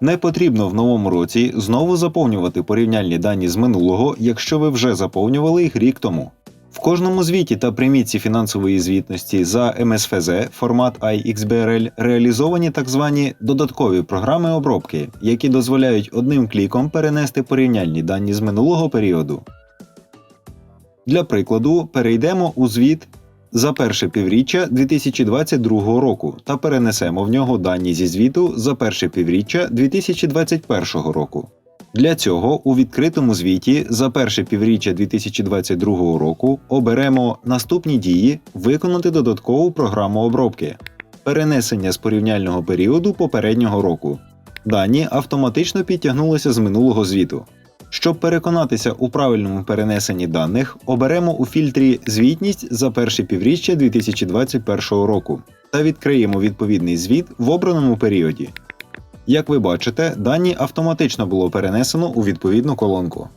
Не потрібно в новому році знову заповнювати порівняльні дані з минулого, якщо ви вже заповнювали їх рік тому. В кожному звіті та примітці фінансової звітності за МСФЗ формат iXBRL реалізовані так звані додаткові програми обробки, які дозволяють одним кліком перенести порівняльні дані з минулого періоду. Для прикладу, перейдемо у звіт за перше півріччя 2022 року та перенесемо в нього дані зі звіту за перше півріччя 2021 року. Для цього у відкритому звіті за перше півріччя 2022 року оберемо наступні дії виконати додаткову програму обробки перенесення з порівняльного періоду попереднього року. Дані автоматично підтягнулися з минулого звіту. Щоб переконатися у правильному перенесенні даних, оберемо у фільтрі Звітність за перше півріччя 2021 року та відкриємо відповідний звіт в обраному періоді. Як ви бачите, дані автоматично було перенесено у відповідну колонку.